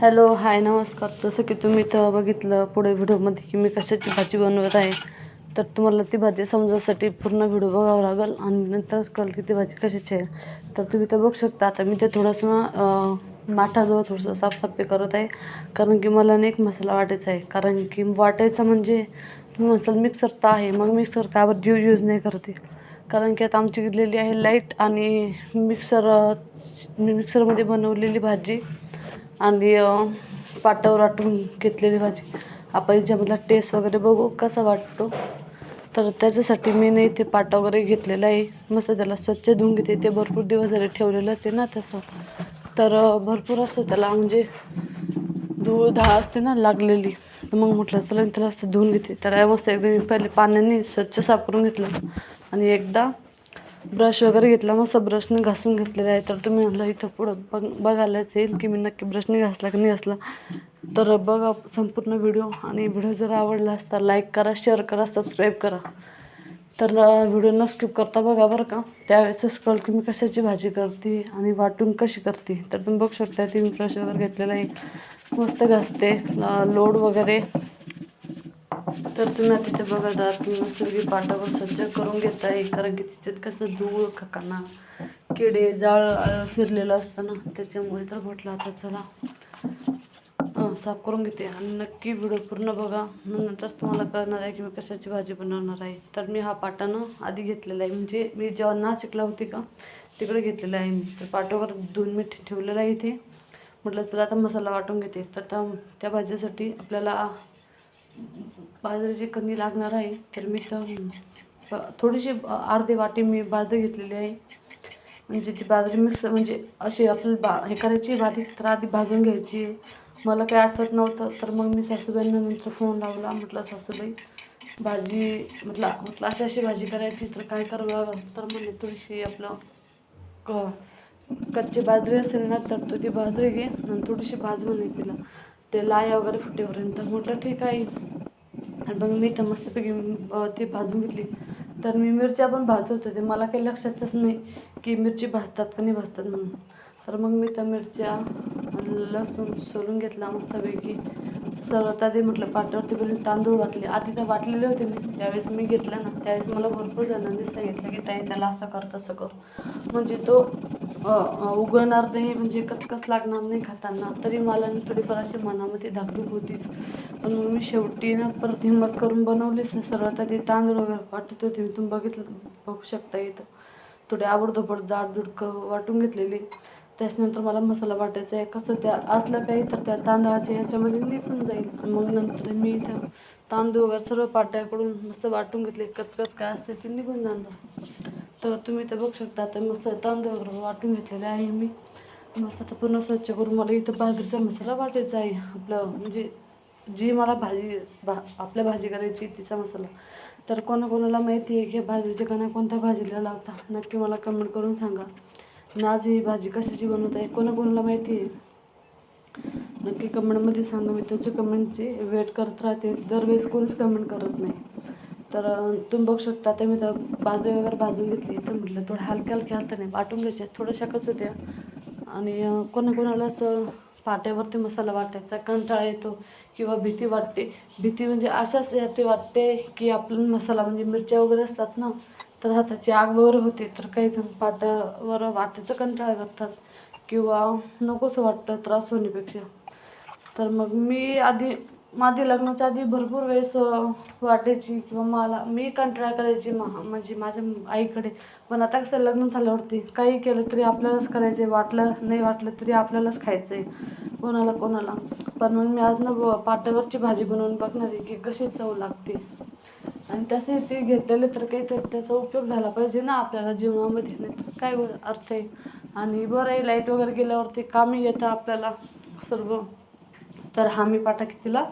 Hello hi नमस्कार. जसं की तुम्ही तर बघितलं पुढे व्हिडिओमध्ये की मी कशाची भाजी बनवत आहे तर तुम्हाला ती भाजी समजायसाठी पूर्ण व्हिडिओ बघावा लागेल आणि नंतरच कळेल की ती भाजी कशाची आहे. तर तुम्ही तर बघू शकता आता मी ते थोडंसं माठाजवळ थोडंसं साफसफाई करत आहे कारण की मला ना एक मसाला वाटायचा आहे. कारण की वाटायचा म्हणजे तुम्ही म्हणाल मिक्सर तर आहे मग मिक्सर त्यावर जीव यूज नाही करते? कारण की आता आमची गेलेली आहे लाइट आणि मिक्सर मिक्सरमध्ये बनवलेली भाजी आणि पाटावर वाटून घेतलेली भाजी. आपण याच्यामधला टेस्ट वगैरे बघू कसा वाटतो. तर त्याच्यासाठी मी नाही ते पाटा वगैरे घेतलेला आहे. मस्त त्याला स्वच्छ धुवून घेते. ते भरपूर दिवस झाले ठेवलेलंच आहे ना तसं. तर भरपूर असं त्याला म्हणजे धूळ धाळ असते ना लागलेली. तर मग म्हटलं चला मी त्याला असं धुवून घेते. त्याला मस्त एकदम मी पहिले पाण्याने स्वच्छ साफ करून घेतलं. आणि एकदा ब्रश वगैरे घेतला मस्त ब्रशने घासून घेतलेला आहे. तर तुम्ही म्हणलं इथं पुढं बघ बघायलाच येईल की मी नक्की ब्रशने घासला की नाही घासला. तर बघा संपूर्ण व्हिडिओ आणि व्हिडिओ जर आवडला असता लाईक करा शेअर करा सबस्क्राईब करा. तर व्हिडिओ न स्किप करता बघा बरं का. त्यावेळेस स्क्रॉल की मी कशाची भाजी करते आणि वाटून कशी करते. तर तुम्ही बघू शकता ती मी ब्रश वगैरे घेतलेला आहे. मस्त घासते लोड वगैरे. तर तुम्ही आता तिथे बघा आहात तुम्ही सगळी पाटावर सज्ज करून घेत. आहे कारण की तिच्यात कसं धूळ खकाना किडे जाळ फिरलेलं असतं ना त्याच्यामुळे तर म्हटलं आता चला. साफ करून घेते. आणि नक्की व्हिडिओ पूर्ण बघा. मग नंतरच तुम्हाला कळणार आहे की मी कशाची भाजी बनवणार आहे. तर मी हा पाटानं आधी घेतलेला आहे. म्हणजे मी जेव्हा नाशिकला होती का तिकडे घेतलेला आहे मी. तर पाटावर दोन मीठ ठेवलेलं आहे इथे. म्हटलं तर आता मसाला वाटून घेते. तर त्या त्या भाजीसाठी आपल्याला बाजरीची कणी लागणार आहे तर मी तर थोडीशी अर्धे अर्धी वाटी मी बाजरी घेतलेली आहे. म्हणजे ती बाजरी मिक्स म्हणजे अशी आपल्याला बा हे करायची बारीक तर आधी भाजून घ्यायची मला काही आठवत नव्हतं तर मग मी सासूबाईंना नंतर फोन लावला म्हटलं सासूबाई भाजी म्हटलं म्हटलं अशी अशी भाजी करायची तर काय करावं? तर म्हणजे थोडीशी आपलं क कच्ची बाजरी असेल ना तर तू ती बाजरी घे आणि थोडीशी भाज म्हणे तिला. ते लाया वगैरे फुटेपर्यंत. म्हटलं ठीक आहे. आणि मग मी तर मस्तपैकी ते ती भाजून घेतली. तर मी मिरच्या पण भाजत होते मला काही लक्षातच नाही की मिरची भाजतात का नाही भाजतात म्हणून. तर मग मी त्या मिरच्या लसूण सोलून घेतला मस्तपैकी. सर्वात आधी म्हटलं पाट्यावरती पहिले तांदूळ वाटले. आधी तर वाटलेले होते मी. ज्यावेळेस मी घेतला ना त्यावेळेस मला भरपूर जणांनी सांगितलं की ताई त्याला असं कर तसं कर. म्हणजे तो उगवणार नाही म्हणजे कचकच लागणार नाही खाताना. तरी मला ना थोडीफार अशी मनामध्ये धाकधूक होतीच. पण मग मी शेवटी ना परत हिंमत करून बनवलीच ना सर्वात आधी तांदूळ वगैरे वाटत होते मी तुम्ही बघितलं बघू शकता इथं. थोडे आवडधोपड जाडजूड वाटून घेतलेली. त्याच्यानंतर मला मसाला वाटायचा आहे. कसं त्या असलं काही तर त्या तांदळाच्या ह्याच्यामध्ये निघून जाईल. आणि मग नंतर मी त्या तांदूळ वगैरे सर्व पाट्याकडून मस्त वाटून घेतले. कचकच काय असते ते निघून जाणार. तर तुम्ही ते बघू शकता तर मस्त तांदूळ वगैरे वाटून घेतलेले आहे मी. मग आता पूर्ण स्वच्छ करून मला इथं बाजरीचा मसाला वाटायचा आहे. आपलं म्हणजे जी मला भाजी भा आपल्या भाजी करायची तिचा मसाला. तर कोणाकोणाला माहिती आहे की भाजीचे कणा कोणत्या भाजीला लावता? नक्की मला कमेंट करून सांगा. नाज आज ही भाजी कशाची बनवत आहे? कोणाकोणाला माहिती आहे? नक्की कमेंटमध्ये सांगा मी तुमच्या कमेंटची वेट करत राहते. दरवेळेस कोणीच कमेंट करत नाही. तर तुम्ही बघू शकता ते मी तर बाजू वगैरे भाजून घेतली तर म्हटलं थोडं हलक्या हलक्या हाताने वाटून घ्यायच्या शकत होत्या आणि कोणाकोणालाच पाट्यावरती मसाला वाटायचा कंटाळा येतो किंवा भीती वाटते. भीती म्हणजे अशाच याची वाटते की आपण मसाला म्हणजे मिरच्या वगैरे असतात ना तर हाताची आग वगैरे होते तर काही जण पाट्यावर वाटायचं कंटाळा करतात. किंवा नकोच वाटतं त्रास होण्यापेक्षा. तर मग मी आधी माझी लग्नाच्या आधी भरपूर वेळेस वाटायची किंवा मला मी कंटाळा करायची मा म्हणजे माझ्या आईकडे. पण आता कसं लग्न झाल्यावरती काही केलं तरी आपल्यालाच करायचं आहे वाटलं नाही वाटलं तरी आपल्यालाच खायचं आहे कोणाला कोणाला. पण मग मी आज ना पाट्यावरची भाजी बनवून बघणार आहे की कशी चव लागते. आणि तसे ते घेतलेले तर काही तर त्याचा उपयोग झाला पाहिजे ना आपल्याला जीवनामध्ये. नाही तर काय अर्थ आहे? आणि बरं आहे लाइट वगैरे गेल्यावरती कामी येतं आपल्याला सर्व. तर हा मी पाटा कितीला?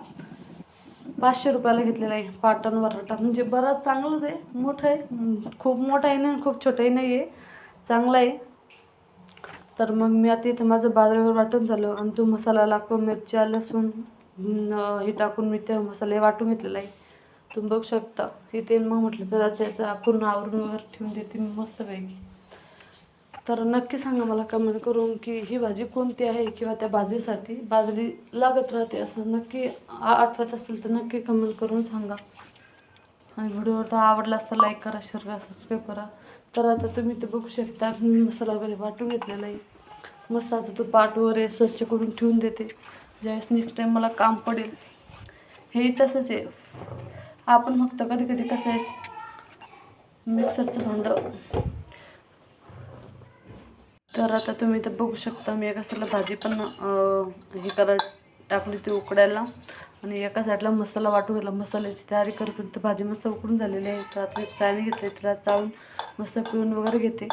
पाचशे रुपयाला घेतलेला आहे पाटण वराटा म्हणजे बराच चांगलंच आहे मोठं आहे खूप मोठं आहे नाही आणि खूप छोटंही नाही आहे चांगलं आहे. तर मग मी आता इथं माझं बाजरीवर वाटून झालं आणि तो मसाला लागतो मिरच्या लसूण हे टाकून मी ते मसाले वाटून घेतलेला आहे. तुम्ही बघू शकता. इथे मग म्हटलं तर त्याचं पूर्ण आवरून वगैरे ठेवून देते मी मस्तपैकी तर नक्की सांगा मला कमेंट करून की ही भाजी कोणती आहे किंवा त्या भाजीसाठी बाजरी लागत राहते असं नक्की आठवत असेल तर नक्की कमेंट करून सांगा. आणि व्हिडिओवर तर आवडला तर लाईक करा शेअर करा सबस्क्राईब करा. तर आता तुम्ही ते बघू शकता. मी मसाला वगैरे वाटून घेतलेला आहे. मस्त आता तो पाट वगैरे स्वच्छ करून ठेवून देते. ज्यावेळेस नेक्स्ट टाईम मला काम पडेल. हे तसंच आहे. आपण फक्त कधी कधी कसं आहे मिक्सरचं भांडं तर आता तुम्ही तर बघू शकता मी एका साईडला भाजी पण हे करा टाकली ती उकडायला. आणि एका साईडला मसाला वाटून घेतला. मसाल्याची तयारी करूपर्यंत भाजी मस्त उकडून झालेली आहे. तर आता चायने चाळणी घेतली त्याला चाळून मस्त पिळून वगैरे घेते.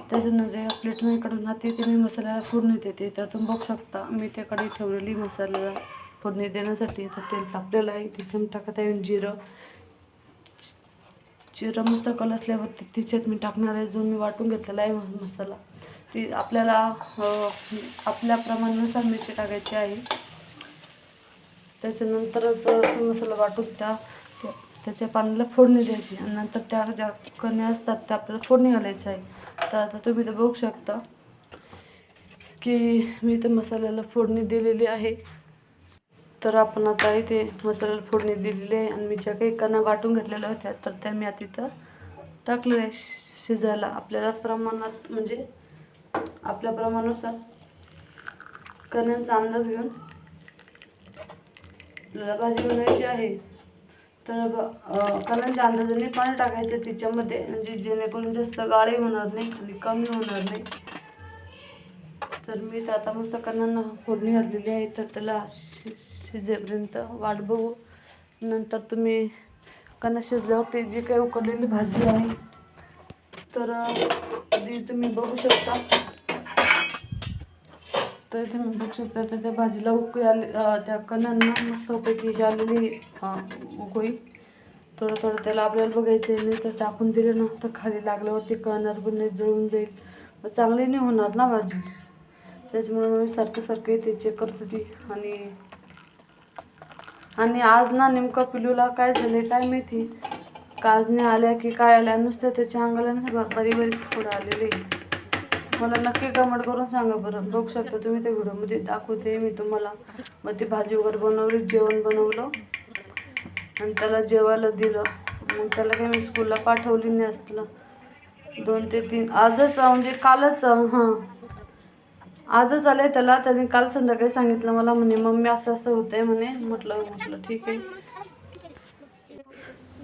त्याच्यानंतर एका प्लेटमध्ये काढून हाती ते मी मसाल्याला फोडणी देते. तर तुम्ही बघू शकता. मी त्याकडे ठेवलेली मसाल्याला फोडणी देण्यासाठी. तर तेल तापलेलं आहे. त्याच्यात टाकत आहे. जिरं. जिरं मस्त कल असल्यावरती तिच्यात मी टाकणार आहे. जो मी वाटून घेतलेला आहे मसाला. ती आपल्याला आपल्या प्रमाणानुसार मिरची टाकायची आहे. त्याच्यानंतरच मसाला वाटून त्या त्याच्या पाण्याला फोडणी द्यायची. आणि नंतर त्या ज्या कण्या असतात त्या आपल्याला फोडणी घालायची आहे. तर आता तुम्ही तर बघू शकता की मी त्या मसाल्याला फोडणी दिलेली आहे. तर आपण आता इथे मसाल्याला फोडणी दिलेली आहे. आणि मी ज्या काही कणा वाटून घेतलेल्या होत्या तर त्या मी आता इथं टाकलेल्या आहे शिजायला आपल्याला प्रमाणात म्हणजे आपल्या प्रमाणानुसार. कण्यांचा अंदाज घेऊन आपल्याला भाजी बनवायची आहे तर ब- कण्यांच्या अंदाजाने पाणी टाकायचं तिच्यामध्ये म्हणजे जेणेकरून जास्त गाळे होणार नाही आणि कमी होणार नाही. तर मी तर आता मस्त कणांना फोडणी घातलेली आहे तर त्याला शि शिजेपर्यंत वाट बघू. नंतर तुम्ही कणा शिजल्यावर ते जी काही उकडलेली भाजी आहे तर तुम्ही बघू शकता. तर इथे मी बघू शकता तर त्या भाजीला उकळी आली त्या कणांना मस्तपैकी आलेली उकळी. थोडं थोडं त्याला आपल्याला बघायचं आहे नाही तर टाकून दिलं ना तर खाली लागल्यावरती कणार पण नाही जळून जाईल. मग चांगली नाही होणार ना भाजी? त्याच्यामुळे मी सारखं सारखं इथे चेक करत होती आणि आणि आज ना नेमकं पिलूला काय झाले काय माहिती? काजने आल्या की काय आल्या? नुसत्या त्याच्या अंगाला ना बा- बारीक बारीक फोड आलेले मला नक्की कमेंट करून सांगा बरं. बघू शकता तुम्ही त्या व्हिडिओमध्ये. दाखवते मी तुम्हाला. मग ती भाजी वगैरे बनवली जेवण बनवलं. आणि त्याला जेवायला दिलं. मग त्याला काही मी स्कूलला पाठवली नाही असलं. दोन ते तीन. आजच म्हणजे कालच हां. आजच आहे त्याला. त्याने काल संध्याकाळी सांगितलं मला म्हणे मम्मी असं असं होतंय म्हणे. म्हटलं म्हटलं ठीक आहे.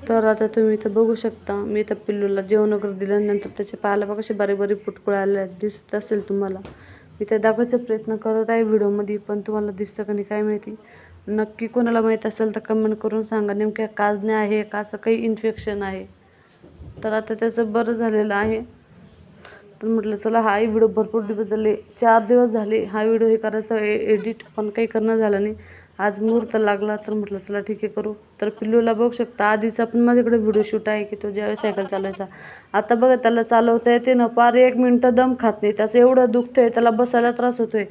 तर आता तुम्ही इथं बघू शकता. मी इथं पिल्लूला जेवण वगैरे दिल्यानंतर त्याच्या पायाला बघा कसे बारीक बारीक पुटकुळे आले दिसत असेल तुम्हाला. मी ते दाखवायचा प्रयत्न करत आहे व्हिडिओमध्ये पण तुम्हाला दिसतं का नाही काय माहिती. नक्की कोणाला माहीत असेल तर कमेंट करून सांगा. नेमक्या काजणे आहे का? असं काही इन्फेक्शन आहे. तर आता त्याचं बरं झालेलं आहे. तर म्हटलं चला हा व्हिडिओ भरपूर दिवस झाले चार दिवस झाले हा व्हिडिओ हे करायचा ए एडिट पण काही करणं झालं नाही. आज मुहूर्त लागला तर म्हटलं चला ठीक आहे करू. तर पिल्लूला बघू शकता आधीचा पण माझ्याकडे व्हिडिओ शूट आहे की तो ज्यावेळेस सायकल चालवायचा. आता बघा त्याला चालवता येते ना पार एक मिनटं दम खात नाही. त्याचं एवढं दुखतंय त्याला बसायला त्रास होतोय.